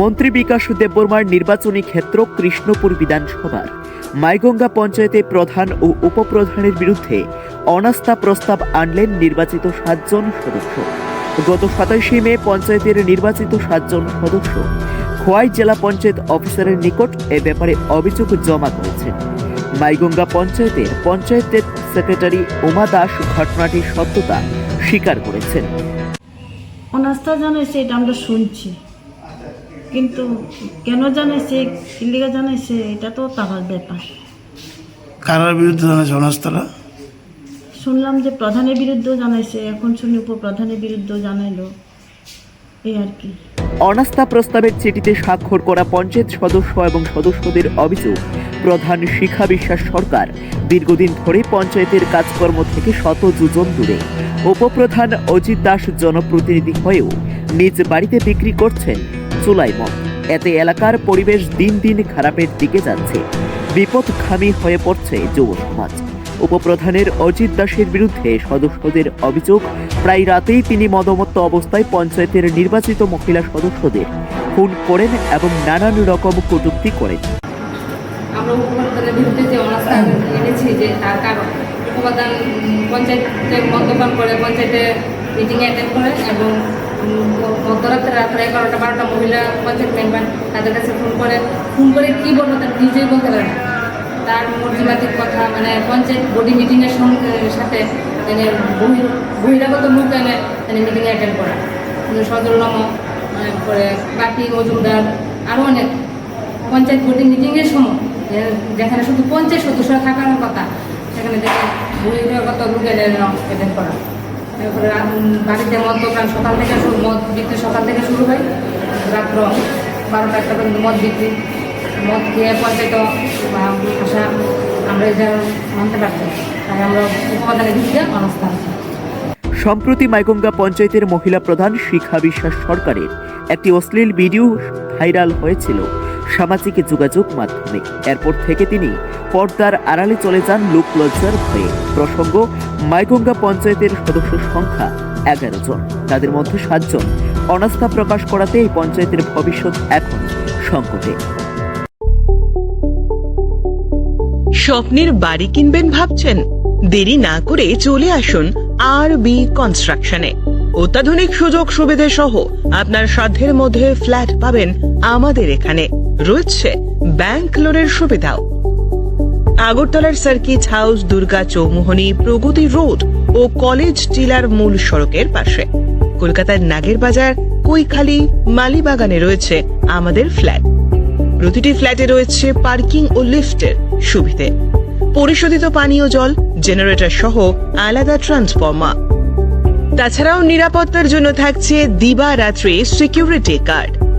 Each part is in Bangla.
মন্ত্রী বিকাশ দেববর্মার নির্বাচনী ক্ষেত্র কৃষ্ণপুর বিধানসভার। মাইগঙ্গা পঞ্চায়েতে প্রধান ও উপপ্রধানের বিরুদ্ধে অনাস্থা প্রস্তাব আনলেন নির্বাচিত সাতজন সদস্য। গত সাতাশে মে পঞ্চায়েতের নির্বাচিত সাতজন সদস্য খোয়াই জেলা পঞ্চায়েত অফিসারের নিকট এ ব্যাপারে অভিযোগ জমা করেছেন। মাইগঙ্গা পঞ্চায়েতের পঞ্চায়েতের সেক্রেটারি উমা দাস ঘটনাটির সত্যতা স্বীকার করেছেন। অনাস্থা জানাইছে এটা আমরা শুনছি। কিন্তু কেন জানাইছে কিল্লিগা জানাইছে এটা তো তাহার ব্যাপার। কারার বিরুদ্ধে জানাচ্ছে অনাস্থারা শুনলাম যে প্রধানের বিরুদ্ধেও জানাইছে এখন শুনি উপপ্রধানের বিরুদ্ধেও জানাইলো এই আর কি। অনাস্থা প্রস্তাবের চিঠিতে স্বাক্ষর করা পঞ্চায়েত সদস্য এবং সদস্যদের অভিযোগ প্রধান শিখা বিশ্বাস সরকার দীর্ঘদিন ধরে পঞ্চায়েতের কাজকর্ম থেকে শত যোজন দূরে। উপপ্রধান অজিত দাস জনপ্রতিনিধি হয়েও নিজ বাড়িতে বিক্রি করছেন। চুলাই মদ এতে এলাকার পরিবেশ দিন দিন খারাপের দিকে যাচ্ছে। বিপদখামী হয়ে পড়ছে যুব সমাজ। উপপ্রধানের অজিত দাসের বিরুদ্ধে সদস্যদের অভিযোগ, প্রায় রাতেই তিনি মদমত্ত অবস্থায় পঞ্চায়েতের নির্বাচিত মহিলা সদস্যদের খুন করেন এবং নানান রকম কটূক্তি করেন। আমরা উপপ্রধানের বিরুদ্ধে যে অনাস্থা এনেছি যে তার কারণ, উপপ্রধান পঞ্চায়েতে মদ্যপান করে, পঞ্চায়েতে মিটিংয়ে অ্যাটেন্ড করে এবং মধ্যরাত্রে রাত্রে এগারোটা, বারোটা মহিলা পঞ্চায়েত মেম্বার তাদের কাছে ফোন করে। ফোন করে কী বলব তার নিজেই বলতে পারে তার মর্জিবাতিক কথা মানে পঞ্চায়েত বডি মিটিংয়ের সাথে মানে বহির- বহিরাগত লোক এনে মানে মিটিংয়ে অ্যাটেন্ড করা। সজলনম পরে বাকি মজুমদার আরও অনেক। পঞ্চায়েত বোর্ডের মিটিংয়ের সময় যেখানে শুধু পঞ্চায়েত সদস্যরা থাকার কথা, সেখানে দেখে বহিরাগত লোকের অ্যাটেন্ড করা। তারপরে আম- বাড়িতে মদ দোকান সকাল থেকে শুরু, মদ বিক্রি সকাল থেকে শুরু হয় রাত্র বারোটা একটা পর্যন্ত মদ বিক্রি। মদ খেয়ে বা ভাষা আমরা যা মানতে পারছি তাই আমরা উপাদানের ভিত্তিতে অনাস্থা সম্প্রতি মাইগঙ্গা পঞ্চায়েতের মহিলা প্রধান শিখা বিশ্বাস সরকারের একটি অশ্লীল ভিডিও ভাইরাল হয়েছিল। সামাজিক যোগাযোগ মাধ্যমে। এরপর থেকে তিনি পর্দার আড়ালে চলে যান লোকলজ্জার ভয়ে। প্রসঙ্গ, মাইগঙ্গা পঞ্চায়েতের সদস্য সংখ্যা এগারো জন। তাদের মধ্যে সাতজন অনাস্থা প্রকাশ করাতে এই পঞ্চায়েতের ভবিষ্যৎ এখন সংকটে। স্বপ্নের বাড়ি কিনবেন ভাবছেন? দেরি না করে চলে আসুন আর বি কনস্ট্রাকশনে অত্যাধুনিক সুযোগ সুবিধে সহ আপনার সাধ্যের মধ্যে ফ্ল্যাট পাবেন আমাদের এখানে। রয়েছে ব্যাংক লোনের সুবিধাও। আগরতলার circuit house, Durga Chowmuhani, Pragati road ও কলেজ টিলার মূল সড়কের পাশে। কলকাতার নাগের বাজার, কৈখালি, মালিবাগানে রয়েছে আমাদের ফ্ল্যাট। প্রতিটি ফ্ল্যাটে রয়েছে পার্কিং ও লিফটের সুবিধে। পরিশোধিত পানীয় জল, জেনারেটর সহ আলাদা ট্রান্সফর্মার। তাছাড়াও নিরাপত্তার জন্য থাকছে দিবা রাত্রে security guard.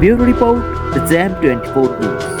Bureau Report, the Jam 24 News.